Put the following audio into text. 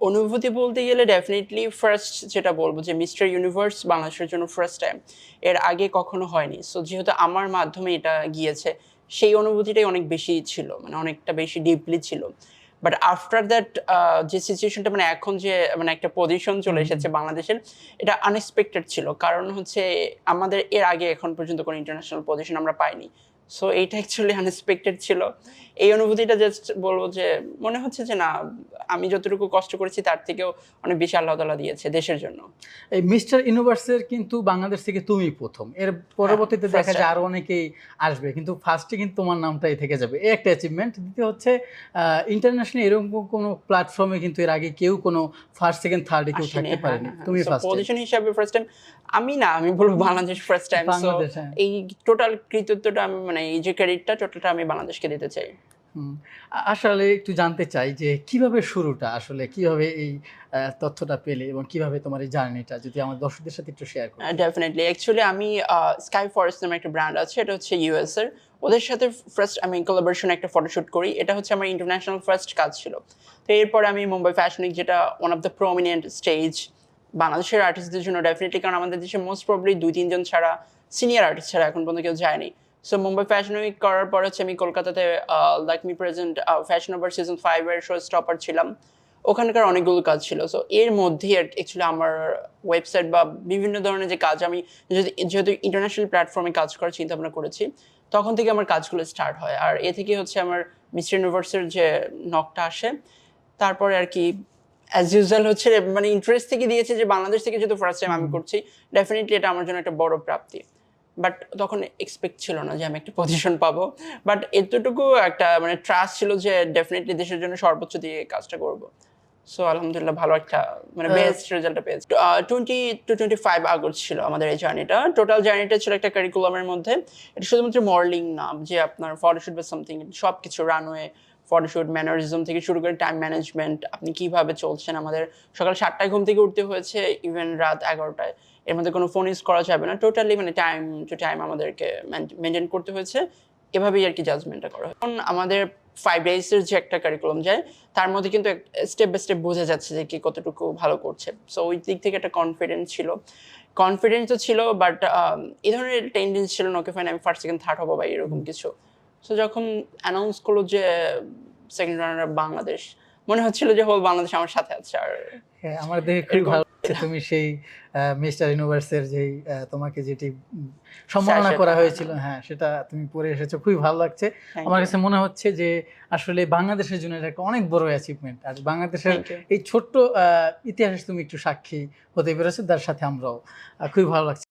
অনুভূতি বলতে গেলে ডেফিনেটলি ফার্স্ট যেটা বলব যে মিস্টার ইউনিভার্স বাংলাদেশের জন্য ফার্স্ট টাইম এর আগে কখনো হয়নি। সো যেহেতু আমার মাধ্যমে এটা গিয়েছে সেই অনুভূতিটাই অনেক বেশি ছিল মানে অনেকটা বেশি ডিপলি ছিল। বাট আফটার দ্যাট যে সিচুয়েশনটা মানে এখন যে মানে একটা পজিশন চলে এসেছে বাংলাদেশের এটা আনএক্সপেক্টেড ছিল। কারণ হচ্ছে আমাদের এর আগে এখন পর্যন্ত কোনো ইন্টারন্যাশনাল পজিশন আমরা পাইনি। সো এইটা অ্যাকচুয়ালি আনএক্সপেক্টেড ছিল। এই অনুভূতিটা জাস্ট বলব যে মনে হচ্ছে যে না আমি যতটুকু কষ্ট করেছি তার থেকেও অনেক বেশি আল্লাহ তালা দিয়েছে দেশের জন্য। এই মিস্টার ইউনিভার্সের কিন্তু বাংলাদেশ থেকে তুমি প্রথম। এর পরবর্তীতে দেখা যায় time. আরও অনেকেই আসবে কিন্তু ফার্স্টে কিন্তু তোমার নামটাই থেকে যাবে। এই একটা অ্যাচিভমেন্ট দ্বিতীয় হচ্ছে ইন্টারন্যাশনাল এরকম কোনো প্ল্যাটফর্মে কিন্তু এর আগে কেউ কোনো ফার্স্ট সেকেন্ড থার্ডে কেউ থাকতে পারেনি। তুমি ফার্স্ট পজিশন হিসাবে ফার্স্ট টাইম আমি না আমি বলব বাংলাদেশ ফার্স্ট টাইম হ্যাঁ। এই টোটাল কৃতিত্বটা আমি মানে এই যে ক্রেডিটটা টোটালটা আমি বাংলাদেশকে দিতে চাই। আসলে একটু জানতে চাই যে কীভাবে শুরুটা আসলে কীভাবে এই তথ্যটা পেলে এবং কীভাবে তোমার এই জার্নিটা যদি আমার দর্শকদের সাথে একটু শেয়ার করো। ডেফিনেটলি অ্যাকচুয়ালি আমি স্কাই ফরেস্ট নামে একটা ব্র্যান্ড আছে এটা হচ্ছে ইউএস এর ওদের সাথে ফার্স্ট আমি কোলাবোরেশন একটা ফটোশ্যুট করি। এটা হচ্ছে আমার ইন্টারন্যাশনাল ফার্স্ট কাজ ছিল। তো এরপরে আমি মুম্বাই ফ্যাশন উইক যেটা one of the prominent stage বাংলাদেশের আর্টিস্টদের জন্য ডেফিনেটলি কারণ আমাদের দেশে মোস্ট প্রবলি দুই তিনজন ছাড়া সিনিয়র আর্টিস্ট ছাড়া এখন পর্যন্ত কেউ যায়নি সো মুম্বাই ফ্যাশন উইক করার পর হচ্ছে আমি কলকাতাতে like me present fashion over season ফাইভের শো স্টপার ছিলাম। ওখানকার অনেকগুলো কাজ ছিল। সো এর মধ্যেই অ্যাকচুয়ালি আমার ওয়েবসাইট বা বিভিন্ন ধরনের যে কাজ আমি যেহেতু ইন্টারন্যাশনাল প্ল্যাটফর্মে কাজ করার চিন্তা ভাবনা করেছি তখন থেকে আমার কাজগুলো স্টার্ট হয়। আর এ থেকে হচ্ছে আমার মিস্টার ইউনিভার্সের যে নকটা আসে তারপরে আর কি অ্যাজ ইউজুয়াল হচ্ছে মানে ইন্টারেস্ট থেকে দিয়েছে যে বাংলাদেশ থেকে যেহেতু ফার্স্ট টাইম আমি করছি ডেফিনেটলি এটা আমার জন্য একটা বড় প্রাপ্তি। বাট তখন এক্সপেক্ট ছিল না যে আমি একটা পজিশন পাবো। বাট এতটুকু একটা মানে ট্রাস্ট ছিল যে ডেফিনেটলি দেশের জন্য সর্বোচ্চ দিয়ে কাজটা করব। সো আলহামদুলিল্লাহ ভালো একটা মানে বেস্ট রেজাল্টটা পেয়েছি। Twenty two twenty five August ছিল আমাদের এই জার্নিটা টোটাল জার্নিটা ছিল একটা কারিকুলামের মধ্যে। এটা শুধুমাত্র মডেলিং না যে আপনার ফটোশুট বা সামথিং সব কিছু রানওয়ে ফটোশুট ম্যানারিজম থেকে শুরু করে টাইম ম্যানেজমেন্ট আপনি কীভাবে চলছেন আমাদের। সকাল সাতটায় ঘুম থেকে উঠতে হয়েছে ইভেন রাত এগারোটায়। এর মধ্যে কোনো ফোন ইউজ করা যাবে না। টোটালি মানে টাইম টু টাইম আমাদেরকে মেনটেন করতে হয়েছে। এভাবেই আর কি জাজমেন্টটা করা হয়। এখন আমাদের ফাইভ ডেজের যে একটা কারিকুলাম যায় তার মধ্যে কিন্তু স্টেপ বাই স্টেপ বোঝা যাচ্ছে যে কি কতটুকু ভালো করছে। সো ওই দিক থেকে একটা কনফিডেন্স ছিল। কনফিডেন্স তো ছিল বাট এই ধরনের টেন্ডেন্স ছিল না ওকে ফাইন আমি ফার্স্ট সেকেন্ড থার্ড হব বা এরকম কিছু। সো যখন অ্যানাউন্স করল যে সেকেন্ড রানার বাংলাদেশ মনে হচ্ছিল যে হোল বাংলাদেশ আমার সাথে আছে আর হ্যাঁ আমার দেখে খুবই ভালো তুমি সেই মিস্টার ইউনিভার্সের যেই তোমাকে যেটি সম্মাননা করা হ্যাঁ, হয়েছিল হ্যাঁ সেটা তুমি পরে এসেছ খুবই ভালো লাগছে। আমার কাছে মনে হচ্ছে যে আসলে বাংলাদেশের জন্য এটা একটা অনেক বড় অ্যাচিভমেন্ট আর বাংলাদেশের এই ছোট্ট আহ, ইতিহাসে তুমি একটু সাক্ষী হতে পেরেছ তার সাথে আমরাও। খুবই ভালো লাগছে।